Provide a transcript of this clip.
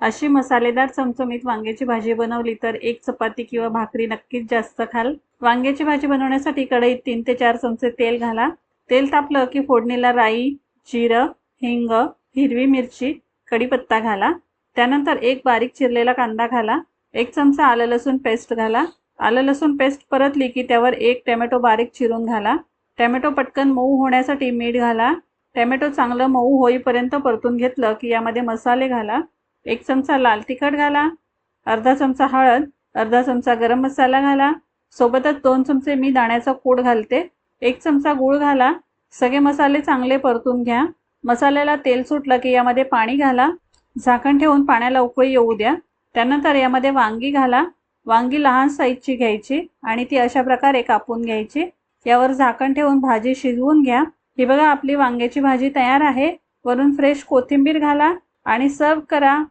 अशी मसालेदार चमचमीत वांग्याची भाजी बनवली तर एक चपाती किंवा भाकरी नक्कीच जास्त खाल. वांग्याची भाजी बनवण्यासाठी कढईत तीन ते चार चमचे तेल घाला. तेल तापलं की फोडणीला राई जिरं हिंग हिरवी मिरची कढीपत्ता घाला. त्यानंतर एक बारीक चिरलेला कांदा घाला. एक चमचा आलं लसूण पेस्ट घाला. आलं लसूण पेस्ट परतली की त्यावर एक टॅमॅटो बारीक चिरून घाला. टॅमॅटो पटकन मऊ होण्यासाठी मीठ घाला. टॅमॅटो चांगलं मऊ होईपर्यंत परतून घेतलं की यामध्ये मसाले घाला. एक चमचा लाल तिखट घाला अर्धा चमचा हळद अर्धा चमचा गरम मसाला घाला. सोबतच दोन चमचे मी दाण्याचा कोड घालते. एक चमचा गूळ घाला. सगळे मसाले चांगले परतून घ्या. मसाल्याला तेल सुटलं की यामध्ये पाणी घाला. झाकण ठेवून पाण्याला उकळी येऊ द्या. त्यानंतर यामध्ये वांगी घाला. वांगी लहान साईजची घ्यायची आणि ती अशा प्रकारे कापून घ्यायची. यावर झाकण ठेवून भाजी शिजवून घ्या. ही बघा आपली वांग्याची भाजी तयार आहे. वरून फ्रेश कोथिंबीर घाला. आणि सर्व करा.